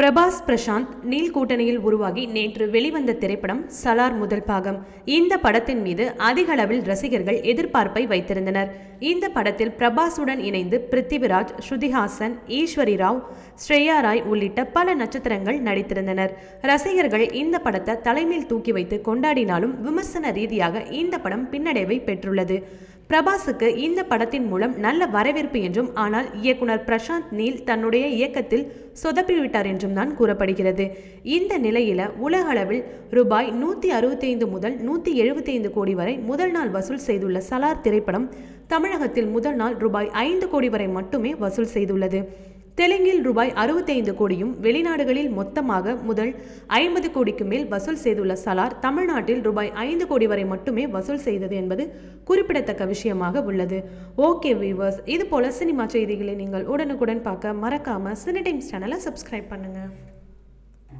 Prabhas Prashanth Neil கூட்டணியில் உருவாகி நேற்று வெளிவந்த திரைப்படம் சலார் முதல் பாகம். இந்த படத்தின் மீது அதிக அளவில் ரசிகர்கள் எதிர்பார்ப்பை வைத்திருந்தனர். இந்த படத்தில் பிரபாஸுடன் இணைந்து பிருத்திவிராஜ் ஸ்ருதிஹாசன் ஈஸ்வரி ராவ் ஸ்ரேயா ராய் உள்ளிட்ட பல நட்சத்திரங்கள் நடித்திருந்தனர். ரசிகர்கள் இந்த படத்தை தலைமையில் தூக்கி வைத்து கொண்டாடினாலும் விமர்சன ரீதியாக இந்த படம் பின்னடைவை பெற்றுள்ளது. பிரபாஸுக்கு இந்த படத்தின் மூலம் நல்ல வரவேற்பு என்றும் ஆனால் இயக்குனர் பிரசாந்த் நீல் தன்னுடைய இயக்கத்தில் சொதப்பிவிட்டார் என்றும் தான் கூறப்படுகிறது. இந்த நிலையில உலகளவில் ரூபாய் நூற்றி அறுபத்தைந்து முதல் நூற்றி எழுபத்தைந்து கோடி வரை முதல் நாள் வசூல் செய்துள்ள சலார் திரைப்படம் தமிழகத்தில் முதல் நாள் ரூபாய் ஐந்து கோடி வரை மட்டுமே வசூல் செய்துள்ளது. தெலுங்கில் ரூபாய் அறுபத்தைந்து கோடியும் வெளிநாடுகளில் மொத்தமாக முதல் ஐம்பது கோடிக்கு மேல் வசூல் செய்துள்ள சலார் தமிழ்நாட்டில் ரூபாய் ஐந்து கோடி வரை மட்டுமே வசூல் செய்தது என்பது குறிப்பிடத்தக்க விஷயமாக உள்ளது. ஓகே வியூவர்ஸ் இது போல சினிமா செய்திகளை நீங்கள் உடனுக்குடன் பார்க்க மறக்காம சினி டைம்ஸ் சேனலை சப்ஸ்கிரைப் பண்ணுங்கள்